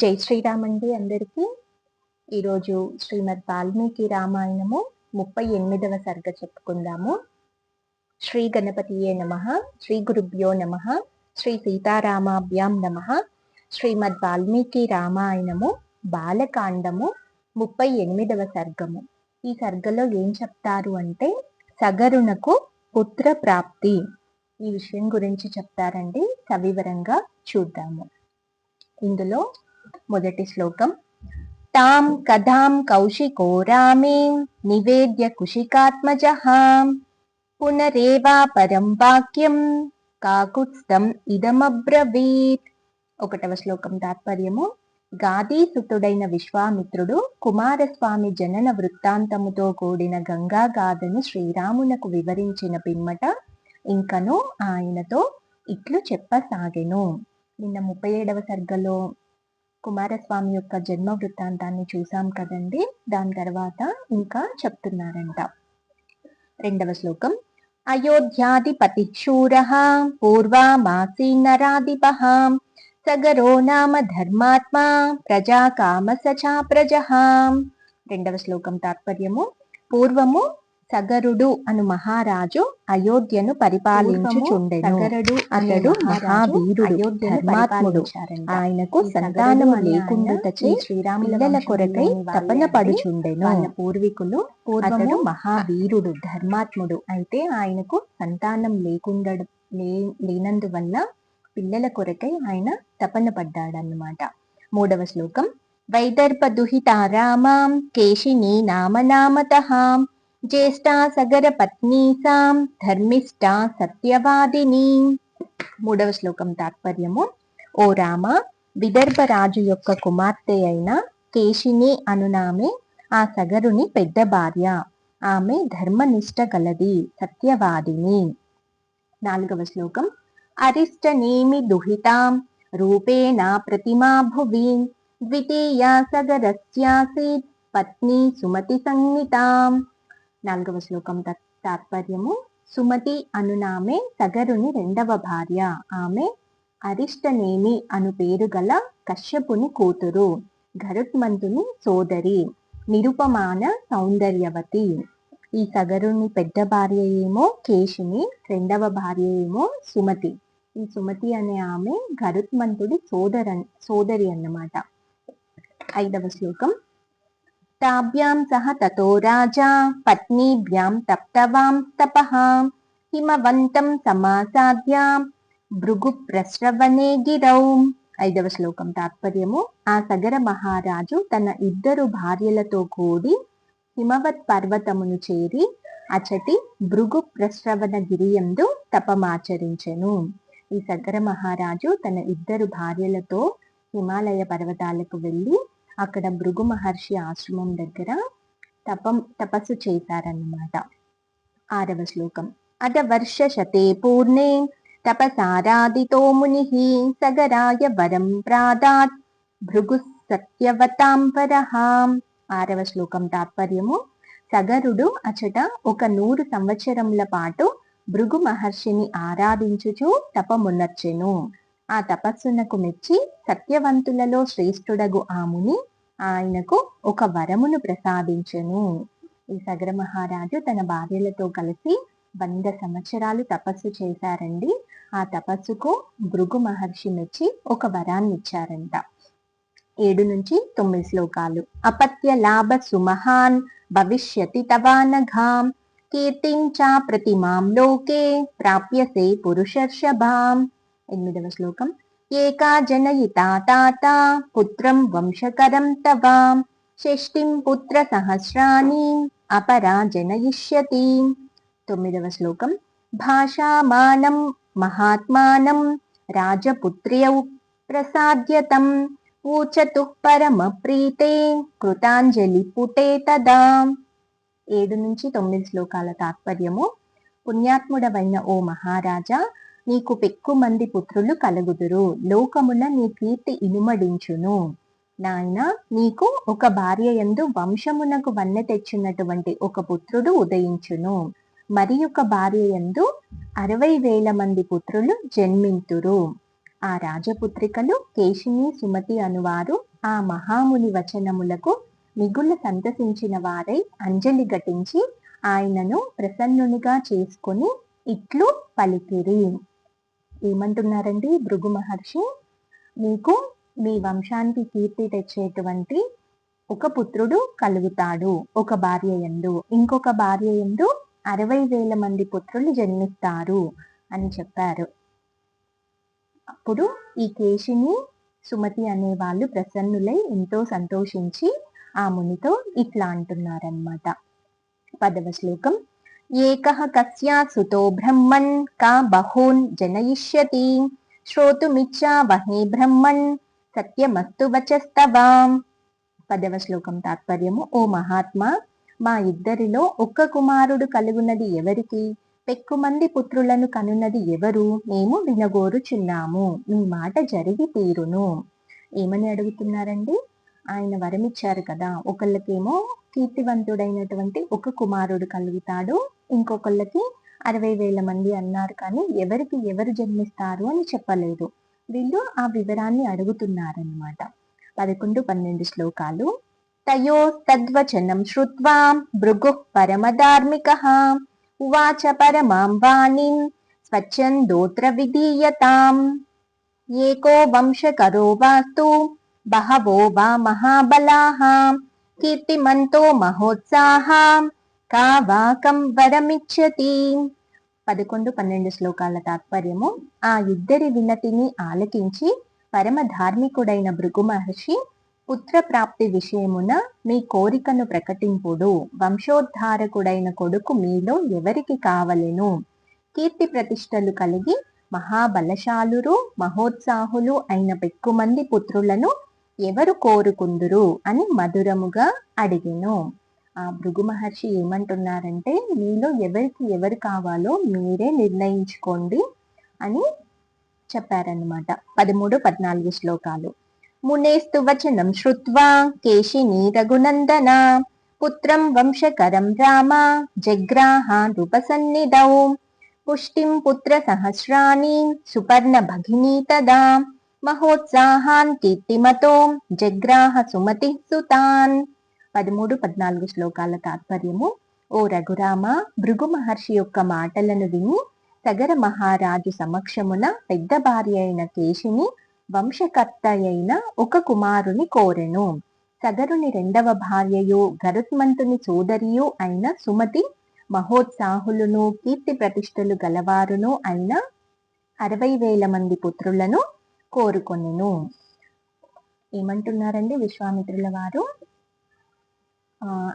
జై శ్రీరామ్ అండి అందరికీ. ఈరోజు శ్రీమద్ వాల్మీకి రామాయణము ముప్పై ఎనిమిదవ సర్గ చెప్పుకుందాము. శ్రీ గణపతియే నమ శ్రీ గురుభ్యో నమ శ్రీ సీతారామాభ్యాం నమ. శ్రీమద్ వాల్మీకి రామాయణము బాలకాండము ముప్పై ఎనిమిదవ సర్గము. ఈ సర్గలో ఏం చెప్తారు అంటే సగరునకు పుత్ర ప్రాప్తి. ఈ విషయం గురించి చెప్తారండి. సవివరంగా చూద్దాము. ఇందులో మొదటి శ్లోకం. తాం కథాం కౌశికో రామే నివేద్య కుశికాత్మజ పునరేవా పరం వాక్యం కాకుత్స్థం ఇదమబ్రవీత్. ఒకటవ శ్లోకం తాత్పర్యము. గాదీసుతుడైన విశ్వామిత్రుడు కుమారస్వామి జనన వృత్తాంతముతో కూడిన గంగా గాథను శ్రీరామునకు వివరించిన పిమ్మట ఇంకను ఆయనతో ఇట్లు చెప్పసాగెను. నిన్న ముప్పై ఏడవ సర్గలో కుమారస్వామి యొక్క జన్మ వృత్తాంతాన్ని చూసాం కదండి. దాని తర్వాత ఇంకా చెప్తున్నారంట. రెండవ శ్లోకం. అయోధ్యాధిపతిశూర పూర్వామాసీ నరాధిప సగరో నామ ధర్మాత్మా ప్రజా కామ సచా ప్రజ. రెండవ శ్లోకం తాత్పర్యము. పూర్వము సగరుడు అను మహారాజు అయోధ్యను పరిపాలించుచుండెను సగరుడు అతడు మహావీరుడు ధర్మాత్ముడు. ఆయనకు సంతానము లేకుండుటచే శ్రీరాముల కొరకై తపన పడుచుండెను వాళ్ళ పూర్వీకులు అతడు మహావీరుడు ధర్మాత్ముడు. అయితే ఆయనకు సంతానం లేకుండా లేనందువల్ల పిల్లల కొరకై ఆయన తపన పడ్డాడన్నమాట మూడవ శ్లోకం. వైదర్భ దుహితారామాం కేశిని నామనామత జ్యేష్ఠా సగర పత్నీసాం ధర్మిష్ట సత్యవాదిని మూడవ శ్లోకం తాత్పర్యము. ఓ రామ విదర్భ రాజు యొక్క కుమార్తె అయిన కేశిని అనునామే ఆ సగరుని పెద్ద భార్య. ఆమె ధర్మనిష్ట గలది సత్యవాదిని. నాలుగవ శ్లోకం. అరిష్టనేమి దుహితాం రూపేణ ప్రతిమా భువి ద్వితీయ సగరస్యాసీత్ పత్ని సుమతి సంహితాం. నాలుగవ శ్లోకం తాత్పర్యము. సుమతి అనునామే సగరుని రెండవ భార్య. ఆమె అరిష్టనేమి అను పేరు గల కశ్యపుని కూతురు. గరుత్మంతుని సోదరి. నిరుపమాన సౌందర్యవతి. ఈ సగరుని పెద్ద భార్య ఏమో కేశిని రెండవ భార్య ఏమో సుమతి. ఈ సుమతి అనే ఆమె గరుత్మంతుడి సోదర సోదరి అన్నమాట. ఐదవ శ్లోకం. తాభ్యాం సహ తతో రాజా పత్నీభ్యాం తప్తవాం తపః హిమవంతం సమాసాద్యాం భృగు ప్రస్రవనే గిరౌ ఐదవ శ్లోకం తాత్పర్యము ఆ సగర మహారాజు తన ఇద్దరు భార్యలతో కూడి హిమవత్ పర్వతమును చేరి అచటి భృగు ప్రశ్రవణ గిరియందు తపమాచరించెను ఈ సగర మహారాజు తన ఇద్దరు భార్యలతో హిమాలయ పర్వతాలకు వెళ్ళి అక్కడ భృగు మహర్షి ఆశ్రమం దగ్గర తపం తపస్సు చేశారన్నమాట. ఆరవ శ్లోకం. అద వర్ష శతే పూర్ణే తపసారాదితో ముని సగరాయ వరం ప్రాదాత్ భృగు సత్యవతాంబరహాం ఆరవ శ్లోకం తాత్పర్యము. సగరుడు అచట ఒక నూరు సంవత్సరముల పాటు భృగు మహర్షిని ఆరాధించుచు తపమునర్చెను. ఆ తపస్సునకు మెచ్చి సత్యవంతులలో శ్రేష్ఠుడగు ఆముని ఆయనకు ఒక వరమును ప్రసాదించెను. ఈ సగర మహారాజు తన భార్యలతో కలిసి వంద సంవత్సరాలు తపస్సు చేశారండి. ఆ తపస్సుకు భృగు మహర్షి మెచ్చి ఒక వరాన్ని ఇచ్చారంట ఏడు నుంచి తొమ్మిది శ్లోకాలు. అపత్య లాభ సుమహాన్ భవిష్యతి తవానఘాం కీర్తించా ప్రతిమాం లోకే ప్రాప్యసే పురుషర్షభాం. ఎనిమిదవ శ్లోకం. ఏకా జనయితా తాత పుత్రం వంశకరం తవా. షష్టిం పుత్ర సహస్రాన్ని అపరా జనయిష్యతి. తొమ్మిదవ శ్లోకం. భాషామానం మహాత్మానం రాజపుత్ర్యౌ ప్రసాద్యతం. ఊచతు పరమ ప్రీతే కృతాంజలి పుటే తదా. ఏడు నుంచి తొమ్మిది శ్లోకాల తాత్పర్యము. పుణ్యాత్ముడవైన ఓ మహారాజా నీకు పెక్కు మంది పుత్రులు కలుగుదురు. లోకమున నీ కీర్తి ఇనుమడించును. నాయన నీకు ఒక భార్య ఎందు వంశమునకు వన్నె తెచ్చినటువంటి ఒక పుత్రుడు ఉదయించును. మరి ఒక భార్య ఎందు అరవై వేల మంది పుత్రులు జన్మింతురు. ఆ రాజపుత్రికలు కేశిని సుమతి అనువారు ఆ మహాముని వచనములకు మిగులు సంతసించిన వారై అంజలి ఘటించి ఆయనను ప్రసన్నునిగా చేసుకొని ఇట్లు పలికిరి. ఏమంటున్నారండి భృగు మహర్షి? మీకు మీ వంశానికి కీర్తి తెచ్చేటువంటి ఒక పుత్రుడు కలుగుతాడు ఒక భార్య ఎందు ఇంకొక భార్య ఎందు అరవై వేల మంది పుత్రులు జన్మిస్తారు అని చెప్పారు. అప్పుడు ఈ కేశిని సుమతి అనే వాళ్ళు ప్రసన్నులై ఎంతో సంతోషించి ఆ మునితో ఇట్లా అంటున్నారన్నమాట. పదవ శ్లోకం. ఏకః కస్యా సుతో బ్రహ్మణ్ కా బహూన్ జనయిష్యతి శ్రోతుమిచ్చావహే బ్రహ్మణ్ సత్యమస్తు వచస్తవాం పదవ శ్లోకం తాత్పర్యము ఓ మహాత్మా మా ఇద్దరిలో ఒక్క కుమారుడు కలుగున్నది ఎవరికి? పెక్కుమంది పుత్రులను కనున్నది ఎవరు? మేము వినగోరుచున్నాము మీ మాట జరిగి తీరును. ఏమని అడుగుతున్నారండి? ఆయన వరమిచ్చారు కదా ఒకళ్ళకేమో కీర్తివంతుడైనటువంటి ఒక కుమారుడు కలుగుతాడు ఇంకొకళ్ళకి అరవై వేల మంది అన్నారు కానీ ఎవరికి ఎవరు జన్మిస్తారు అని చెప్పలేదు. వీళ్ళు ఆ వివరాన్ని అడుగుతున్నారనమాట పదకొండు పన్నెండు శ్లోకాలు. తయోస్తద్వచనం శ్రుత్వా భృగు పరమధార్మిక. ఉవాచ పరమాం వాణిం స్వచ్ఛందోత్ర విధీయతాం. ఏకో వంశకరో వాస్తు బహవో వా మహాబలాహ కీర్తిమంతో మహోత్సాహ. కావాకం వరమిచ్చతి. పదకొండు పన్నెండు శ్లోకాల తాత్పర్యము. ఆ ఇద్దరి వినతిని ఆలకించి పరమ ధార్మికుడైన భృగు మహర్షి పుత్ర ప్రాప్తి విషయమున మీ కోరికను ప్రకటింపుడు. వంశోద్ధారకుడైన కొడుకు మీలో ఎవరికి కావలెను? కీర్తి ప్రతిష్టలు కలిగి మహాబలశాలురు మహోత్సాహులు అయిన పెక్కుమంది పుత్రులను ఎవరు కోరుకుందురు అని మధురముగా అడిగెను. ఆ భృగు మహర్షి ఏమంటున్నారంటే మీలో ఎవరికి ఎవరు కావాలో మీరే నిర్ణయించుకోండి అని చెప్పారనమాట పదమూడు పద్నాలుగు శ్లోకాలు. మునేస్తు వచనం శ్రుత్వా కేశిని రఘునందన పుత్రం వంశకరం రామ జగ్రాహ నృపసన్నిధౌ పుష్టిం పుత్ర సహస్రాణి సుపర్ణ భగినీ తదా మహోత్సాహాన్ కీర్తిమతో జగ్రాహ సుమతి సుతాన్ పదమూడు పద్నాలుగు శ్లోకాల తాత్పర్యము. ఓ రఘురామ భృగు మహర్షి యొక్క మాటలను విని సగర మహారాజు సమక్షమున పెద్ద భార్య అయిన కేశిని వంశకర్త అయిన ఒక కుమారుని కోరెను. సగరుని రెండవ భార్యయు గరుత్మంతుని సోదరియు అయిన సుమతి మహోత్సాహులను కీర్తి ప్రతిష్టలు గలవారును అయిన అరవై వేల మంది పుత్రులను కోరుకొనెను. ఏమంటున్నారండి విశ్వామిత్రుల వారు?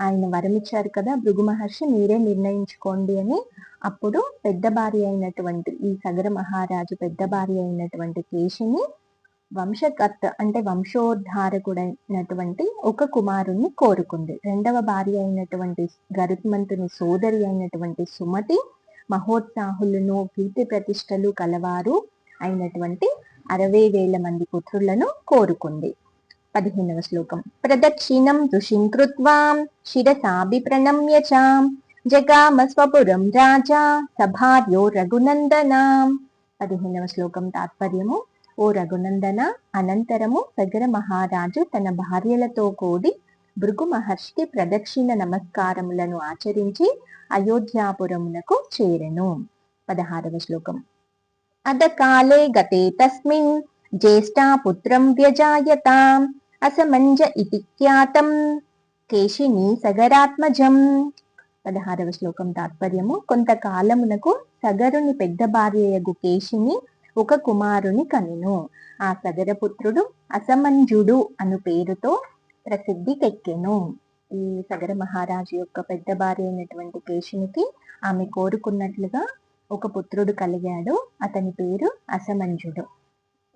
ఆయన వరమిచ్చారు కదా భృగు మహర్షి మీరే నిర్ణయించుకోండి అని అప్పుడు పెద్ద భార్య అయినటువంటి ఈ సగర మహారాజు పెద్ద భార్య అయినటువంటి కేశిని వంశకర్త అంటే వంశోద్ధారకుడైనటువంటి ఒక కుమారుణ్ణి కోరుకుంది. రెండవ భార్య అయినటువంటి గరుత్మంతుని సోదరి అయినటువంటి సుమతి మహోత్సాహులను కీర్తి ప్రతిష్టలు కలవారు అయినటువంటి అరవై వేల మంది పుత్రులను కోరుకుంది. పదిహేనవ శ్లోకం. ప్రదక్షిణం ఋషిం కృత్వాం శిరసాభి ప్రణమ్య చాం జగామ స్వపురం రాజా సభార్యో రఘునందన. పదిహేనవ శ్లోకం తాత్పర్యము ఓ రఘునందన అనంతరము సగర మహారాజు తన భార్యలతో కూడి భృగు మహర్షికి ప్రదక్షిణ నమస్కారములను ఆచరించి అయోధ్యాపురమునకు చేరెను. పదహారవ శ్లోకం. అదకాలే గతే తస్మిన్ జ్యేష్ఠా పుత్రం వ్యజాయతాం అసమంజ ఇతి ఖ్యాతం కేశిని సగరాత్మజం పదహారవ శ్లోకం తాత్పర్యము కొంతకాలమునకు సగరుని పెద్ద భార్యయగు కేశిని ఒక కుమారుని కనును. ఆ సగరపుత్రుడు అసమంజుడు అను పేరుతో ప్రసిద్ధికెక్కెను ఈ సగర మహారాజు యొక్క పెద్ద భార్య అయినటువంటి కేశునికి ఆమె కోరుకున్నట్లుగా ఒక పుత్రుడు కలిగాడు. అతని పేరు అసమంజుడు.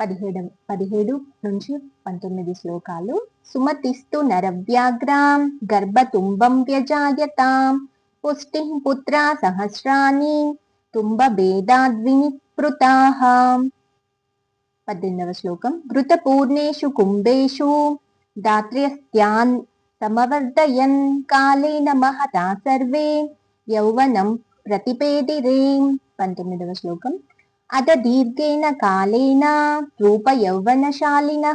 పదిహేడు పదిహేడు నుంచి పంతొమ్మిది శ్లోకాలు. సుమతిస్తు నరవ్యాగ్రాం గర్భతుంబం వ్యజాయతాం. పుష్టి పుత్ర సహస్రాన్ని తుంబ భేదాద్వినిపృతాః పద్దెనిమిదవ శ్లోకం. ఘృతపూర్ణేషు కుంభేషు దాత్ర్యస్త్యాన్ సమవర్ధయన్ కాలేన మహతా సర్వే యౌవనం ప్రతిపేదిరే. పంతొమ్మిదవ శ్లోకం. అత దీర్ఘేన కాలేన రూప యౌవనశాలిన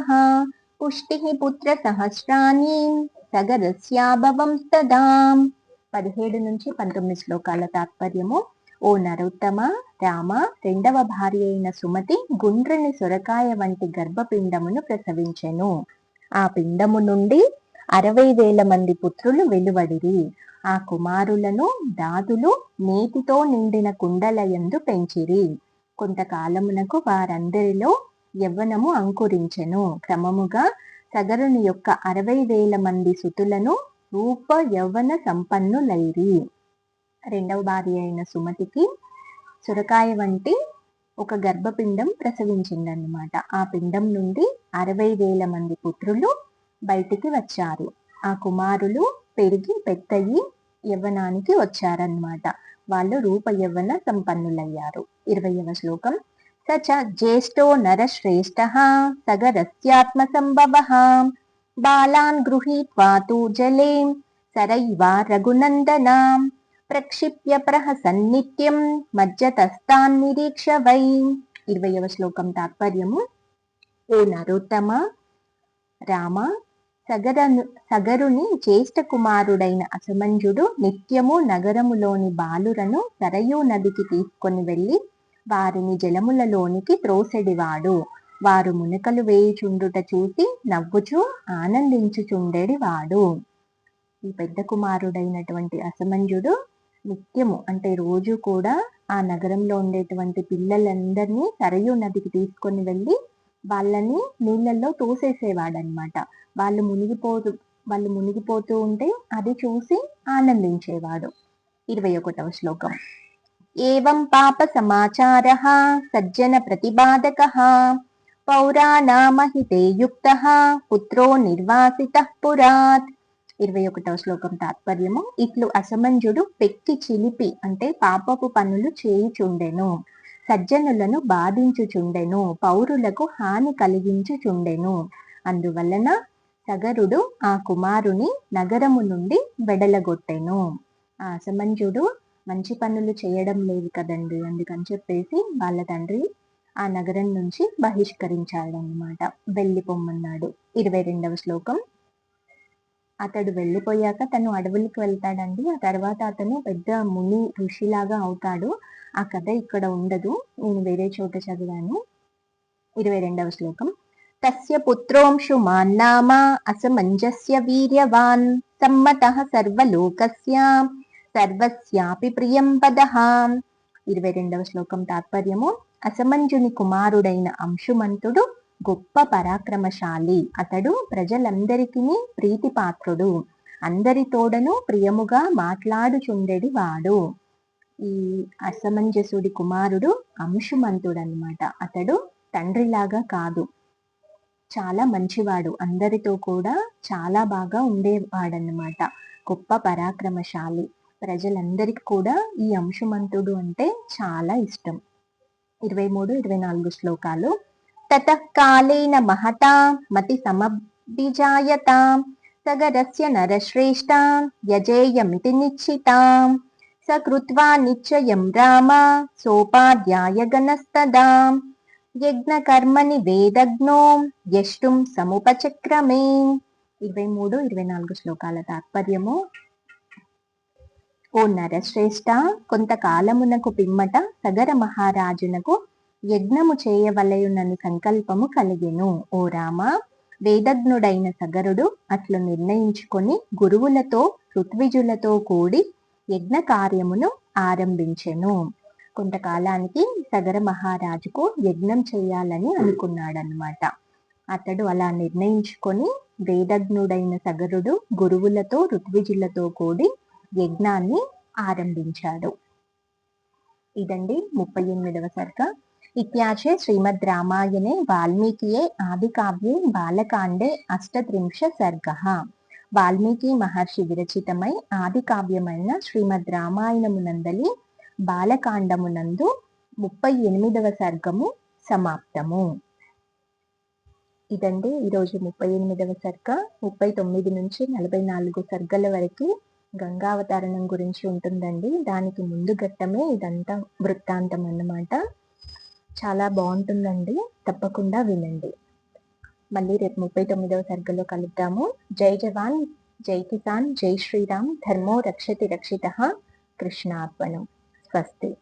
పుష్టి పుత్ర సహస్రాన్ని సగరస్యాభవం తదాం. పదిహేడు నుంచి పంతొమ్మిది శ్లోకాల తాత్పర్యము. ఓ నరోత్తమ రామ రెండవ భార్య అయిన సుమతి గుండ్రని సొరకాయ వంటి గర్భపిండమును ప్రసవించెను. ఆ పిండము నుండి అరవై వేల మంది పుత్రులు వెలువడిరి. ఆ కుమారులను దాదులు నీటితో నిండిన కుండలయందు పెంచిరి. కొంతకాలమునకు వారందరిలో యవ్వనము అంకురించెను. క్రమముగా సగరుని యొక్క అరవై వేల మంది సుతులను రూప యవ్వన సంపన్నులైరి రెండవ భార్య అయిన సుమతికి సొరకాయ వంటి ఒక గర్భపిండం ప్రసవించిందన్నమాట. ఆ పిండం నుండి అరవై వేల మంది పుత్రులు బయటికి వచ్చారు. ఆ కుమారులు పెరిగి పెద్దయి యవ్వనానికి వచ్చారన్నమాట. వాళ్ళు రూప సంపన్నులయ్యారు. ఇరవయవ శ్లోకం. సచ జ్యేష్ఠో నరశ్రేష్ఠ సగరస్యాత్మ సంభవ బాలాన్ గృహీత్వా తు జలే సరైవా రఘునందనాం. ప్రక్షిప్య ప్రహసన్నిత్యం మజ్జతస్తాన్ నిరీక్ష వై. ఇరవయవ శ్లోకం తాత్పర్యము. ఓ నరోత్తమ రామ సగరను సగరుని జ్యేష్ఠ కుమారుడైన అసమంజుడు నిత్యము నగరములోని బాలురను సరయూ నదికి తీసుకొని వెళ్ళి వారిని జలములలోనికి త్రోసెడివాడు. వారు మునకలు వేయుచుండుట చూసి నవ్వుచూ ఆనందించుచుండెడివాడు. ఈ పెద్ద కుమారుడైనటువంటి అసమంజుడు నిత్యము అంటే రోజు కూడా ఆ నగరంలో ఉండేటువంటి పిల్లలందరినీ సరయూ నదికి తీసుకొని వెళ్ళి వాళ్ళని నీళ్ళల్లో తోసేసేవాడనమాట వాళ్ళు మునిగిపోతూ వాళ్ళు మునిగిపోతూ ఉంటే అది చూసి ఆనందించేవాడు. ఇరవై ఒకటవ శ్లోకం. ఏం పాప సమాచార సజ్జన ప్రతిపాదక పౌరాణామహితే యుక్త పుత్రో నిర్వాసిత పురాత్. ఇరవై ఒకటవ శ్లోకం తాత్పర్యము ఇట్లు అసమంజుడు పెక్కి చిలిపి అంటే పాపపు పనులు చేయుచుండెను సజ్జనులను బాధించుచుండెను పౌరులకు హాని కలిగించుచుండెను. అందువలన సగరుడు ఆ కుమారుని నగరము నుండి వెడలగొట్టెను. ఆ అసమంజుడు మంచి పనులు చేయడం లేదు కదండి. అందుకని చెప్పేసి వాళ్ళ తండ్రి ఆ నగరం నుంచి బహిష్కరించాడనమాట వెళ్ళిపోమ్మన్నాడు ఇరవై రెండవ శ్లోకం. అతడు వెళ్ళిపోయాక తను అడవులకు వెళ్తాడండి. ఆ తర్వాత అతను పెద్ద ముని ఋషిలాగా అవుతాడు. ఆ కథ ఇక్కడ ఉండదు. నేను వేరే చోట చదివాను. ఇరవై రెండవ శ్లోకం. తస్య పుత్రోంశు మాన్నామ అసమంజస్య వీర్యవాన్ సమ్మత సర్వలోకస్య సర్వస్యాపి ప్రియం పదహా ఇరవై రెండవ శ్లోకం తాత్పర్యము అసమంజుని కుమారుడైన అంశుమంతుడు గొప్ప పరాక్రమశాలి అతడు ప్రజలందరికీ ప్రీతిపాత్రుడు అందరితోడను ప్రియముగా మాట్లాడుచుండెడి వాడు ఈ అసమంజసుడి కుమారుడు అంశుమంతుడు అనమాట అతడు తండ్రిలాగా కాదు। చాలా మంచివాడు. అందరితో కూడా చాలా బాగా ఉండేవాడన్నమాట. గొప్ప పరాక్రమశాలి. ప్రజలందరికీ కూడా ఈ అంశుమంతుడు అంటే చాలా ఇష్టం. ఇరవై మూడు ఇరవై నాలుగు శ్లోకాలు. తతకాలేన మహత మతి సమభిజాయత. సగరస్య నరశ్రేష్ట. యజేయమితి నిశ్చితాం. సకృత్వా నిశ్చయం రామ. సోపాధ్యాయ గణస్తదాం యజ్ఞకర్మని వేదజ్ఞో యష్టుం సముపచక్రమే. ఇరవై మూడు ఇరవై నాలుగు శ్లోకాల తాత్పర్యము. ఓ నరశ్రేష్ట కొంతకాలమునకు పిమ్మట సగర మహారాజునకు యజ్ఞము చేయవలయునని సంకల్పము కలిగెను. ఓ రామ వేదజ్ఞుడైన సగరుడు అట్లు నిర్ణయించుకొని గురువులతో ఋత్విజులతో కూడి యజ్ఞ కార్యమును ఆరంభించెను. కొంతకాలానికి సగర మహారాజుకు యజ్ఞం చేయాలని అనుకున్నాడనమాట అతడు అలా నిర్ణయించుకొని వేదజ్ఞుడైన సగరుడు గురువులతో ఋత్విజులతో కూడి యజ్ఞాన్ని ఆరంభించాడు. ఇదండి ముప్పై ఎనిమిదవ సర్గ. ఇత్యాచే శ్రీమద్ రామాయణే వాల్మీకియే ఆదికావ్యే బాలకాండే అష్టత్రింశ సర్గ. వాల్మీకి మహర్షి విరచితమై ఆది కావ్యమైన శ్రీమద్ రామాయణమునందలి బాలకాండమునందు ముప్పై ఎనిమిదవ సర్గము సమాప్తము. ఇదండి ఈరోజు ముప్పై ఎనిమిదవ సర్గ. ముప్పై తొమ్మిది నుంచి నలభై నాలుగు సర్గల వరకు గంగావతారణం గురించి ఉంటుందండి. దానికి ముందు ఘట్టమే ఇదంతా వృత్తాంతం అన్నమాట. చాలా బాగుంటుందండి. తప్పకుండా వినండి. మళ్ళీ రేపు ముప్పై తొమ్మిదవ సర్గలో కలుద్దాము. జై జవాన్ జై కిసాన్ జై శ్రీరామ్. ధర్మో రక్షతి రక్షిత. కృష్ణార్పణం. सस्ते